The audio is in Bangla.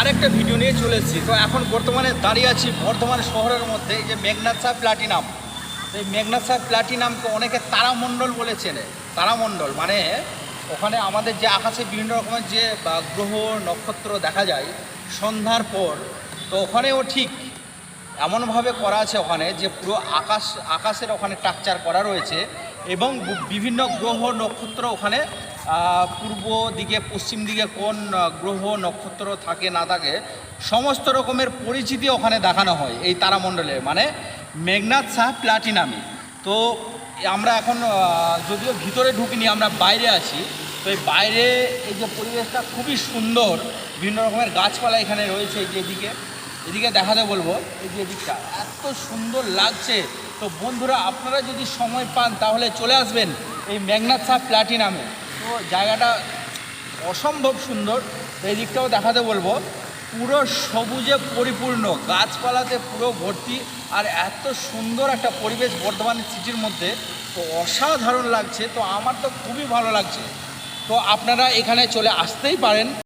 আরেকটা ভিডিও নিয়ে চলে এসেছি। তো এখন বর্তমানে দাঁড়িয়ে আছি বর্ধমান শহরের মধ্যে যে মেঘনাথ সাহ প্লাটিনাম এই মেঘনাথ সাহ প্লাটিনামকে অনেকে তারামণ্ডল বলে চেনে। তারামণ্ডল মানে ওখানে আমাদের যে আকাশে বিভিন্ন রকমের যে গ্রহ, নক্ষত্র দেখা যায় সন্ধ্যার পর, তো ওখানেও ঠিক এমনভাবে করা আছে ওখানে যে পুরো আকাশ, আকাশের ওখানে টাকচার করা রয়েছে এবং বিভিন্ন গ্রহ, নক্ষত্র ওখানে পূর্ব দিকে, পশ্চিম দিকে কোন গ্রহ, নক্ষত্র থাকে না থাকে, সমস্ত রকমের পরিচিতি ওখানে দেখানো হয় এই তারামণ্ডলে মানে মেঘনাথ শাহ প্লাটিনামি। তো আমরা এখন যদিও ভিতরে ঢুকিনি, আমরা বাইরে আছি, তো এই বাইরে এই যে পরিবেশটা খুবই সুন্দর, বিভিন্ন রকমের গাছপালা এখানে রয়েছে এই যে এদিকে এদিকে দেখাতে বলব, এই যে এদিকটা, এত সুন্দর লাগছে। তো বন্ধুরা, আপনারা যদি সময় পান, তাহলে চলে আসবেন এই মেঘনাথ শাহ প্লাটিনামে। জায়গাটা অসম্ভব সুন্দর। এই দিকটাও দেখাতে বলব। পুরো সবুজে পরিপূর্ণ, গাছপালাতে পুরো ভর্তি, আর এত সুন্দর একটা পরিবেশ বর্ধমান সিটির মধ্যে। তো অসাধারণ লাগছে, তো আমার তো খুবই ভালো লাগছে। তো আপনারা এখানে চলে আসতেই পারেন।